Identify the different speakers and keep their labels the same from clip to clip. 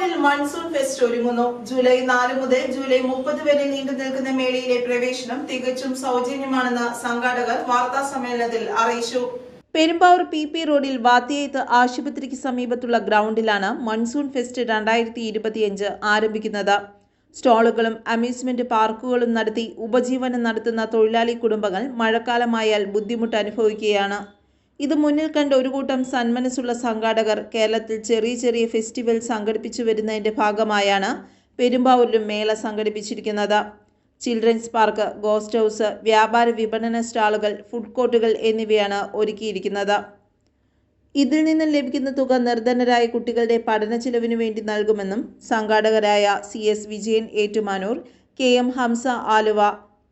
Speaker 1: പെരുമ്പാവൂരിൽ monsoon fest ഒരുങ്ങുന്നു. July നാല് മുതൽ ജൂലൈ മുപ്പത് വരെ നീണ്ടു നിൽക്കുന്ന മേളയിലെ പ്രവേശനം തികച്ചും സൗജന്യമാണെന്ന് സംഘാടകർ വാർത്താ സമ്മേളനത്തിൽ അറിയിച്ചു. പെരുമ്പാവൂർ പി പി റോഡിൽ വാത്തിയേത്ത് ആശുപത്രിക്ക് സമീപത്തുള്ള ഗ്രൗണ്ടിലാണ് മൺസൂൺ ഫെസ്റ്റ് രണ്ടായിരത്തി ഇരുപത്തിയഞ്ച് ആരംഭിക്കുന്നത്. സ്റ്റാളുകളും അമ്യൂസ്മെന്റ് പാർക്കുകളും നടത്തി ഉപജീവനം നടത്തുന്ന തൊഴിലാളി കുടുംബങ്ങൾ മഴക്കാലമായാൽ ബുദ്ധിമുട്ട് അനുഭവിക്കുകയാണ്. ഇത് മുന്നിൽ കണ്ട ഒരു കൂട്ടം സന്മനസ്സുള്ള സംഘാടകർ കേരളത്തിൽ ചെറിയ ചെറിയ ഫെസ്റ്റിവൽ സംഘടിപ്പിച്ചു വരുന്നതിന്റെ ഭാഗമായാണ് പെരുമ്പാവൂരിലും മേള സംഘടിപ്പിച്ചിരിക്കുന്നത്. ചിൽഡ്രൻസ് പാർക്ക് ഗോസ്റ്റ് ഹൗസ് വ്യാപാര വിപണന സ്റ്റാളുകൾ ഫുഡ് കോർട്ടുകൾ എന്നിവയാണ് ഒരുക്കിയിരിക്കുന്നത്. ഇതിൽ നിന്നും ലഭിക്കുന്ന തുക നിർധനരായ കുട്ടികളുടെ പഠന ചിലവിനു വേണ്ടി നൽകുമെന്നും സംഘാടകരായ C S Vijayan Ettumanoor K M Hamsa Aluva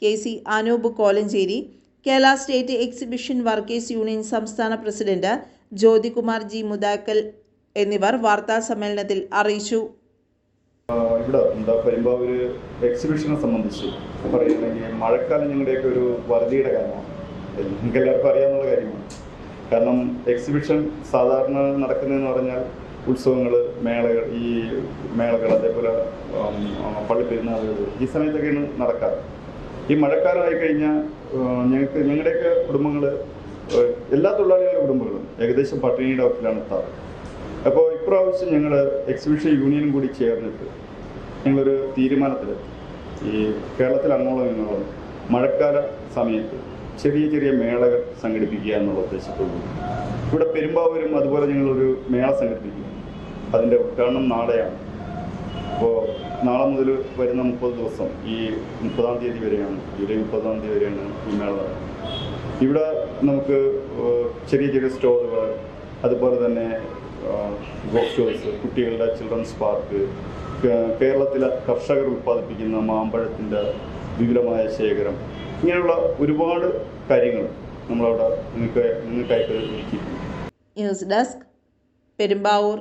Speaker 1: K C Anoop Kolenchery Kerala state exhibition workers union സംസ്ഥാന പ്രസിഡന്റ് ജ്യോതികുമാർ ജി മുദാക്കൽ എന്നിവർ വാർത്താ സമ്മേളനത്തിൽ അറിയിച്ചു.
Speaker 2: ഇവിടെ എന്താ പെരുമ്പാവൂര് എക്സിബിഷനെ സംബന്ധിച്ച് പറയുകയാണെങ്കിൽ മഴക്കാലം ഞങ്ങളുടെയൊക്കെ ഒരു വറുതിയുടെ കാലമാണ്. നിങ്ങൾക്ക് എല്ലാവർക്കും അറിയാവുന്ന കാര്യമാണ്. കാരണം എക്സിബിഷൻ സാധാരണ നടക്കുന്നതെന്ന് പറഞ്ഞാൽ ഉത്സവങ്ങൾ മേളകൾ ഈ മേളകൾ അതേപോലെ പള്ളിപ്പെരുന്നാളുകൾ ഈ സമയത്തൊക്കെയാണ് നടക്കാറ്. ഈ മഴക്കാലമായി കഴിഞ്ഞാൽ ഞങ്ങൾക്ക് ഞങ്ങളുടെയൊക്കെ കുടുംബങ്ങൾ എല്ലാ തൊഴിലാളികളുടെ കുടുംബങ്ങളും ഏകദേശം പട്ടിണിയുടെ വക്കിലാണ് എത്താറ്. അപ്പോൾ ഇപ്രാവശ്യം ഞങ്ങൾ എക്സിബിഷൻ യൂണിയനും കൂടി ചേർന്നിട്ട് ഞങ്ങളൊരു തീരുമാനത്തിൽ ഈ കേരളത്തിൽ അങ്ങോളം ഇങ്ങോളം മഴക്കാല സമയത്ത് ചെറിയ ചെറിയ മേളകൾ സംഘടിപ്പിക്കുക എന്നുള്ള ഉദ്ദേശത്തോടു ഇവിടെ പെരുമ്പാവൂരും അതുപോലെ ഞങ്ങളൊരു മേള സംഘടിപ്പിക്കും അതിന്റെ ഉദ്ഘാടനം നാളെയാണ്. അപ്പോൾ നാളെ മുതൽ വരുന്ന മുപ്പത് ദിവസം ഈ മുപ്പതാം തീയതി വരെയാണ് ജൂലൈ മുപ്പതാം തീയതി വരെയാണ് ഈ മേള ഇവിടെ നമുക്ക് ചെറിയ ചെറിയ സ്റ്റോറുകൾ അതുപോലെ തന്നെ ഗോസ്റ്റോഴ്സ് കുട്ടികളുടെ ചിൽഡ്രൻസ് പാർക്ക് കേരളത്തിലെ കർഷകർ ഉൽപ്പാദിപ്പിക്കുന്ന മാമ്പഴത്തിന്റെ വിപുലമായ ശേഖരം ഇങ്ങനെയുള്ള ഒരുപാട് കാര്യങ്ങൾ നമ്മളവിടെ നിങ്ങൾക്ക് നിങ്ങൾക്കായിട്ട് ഒരുക്കിയിട്ടുണ്ട്.
Speaker 1: News desk Perumbavoor.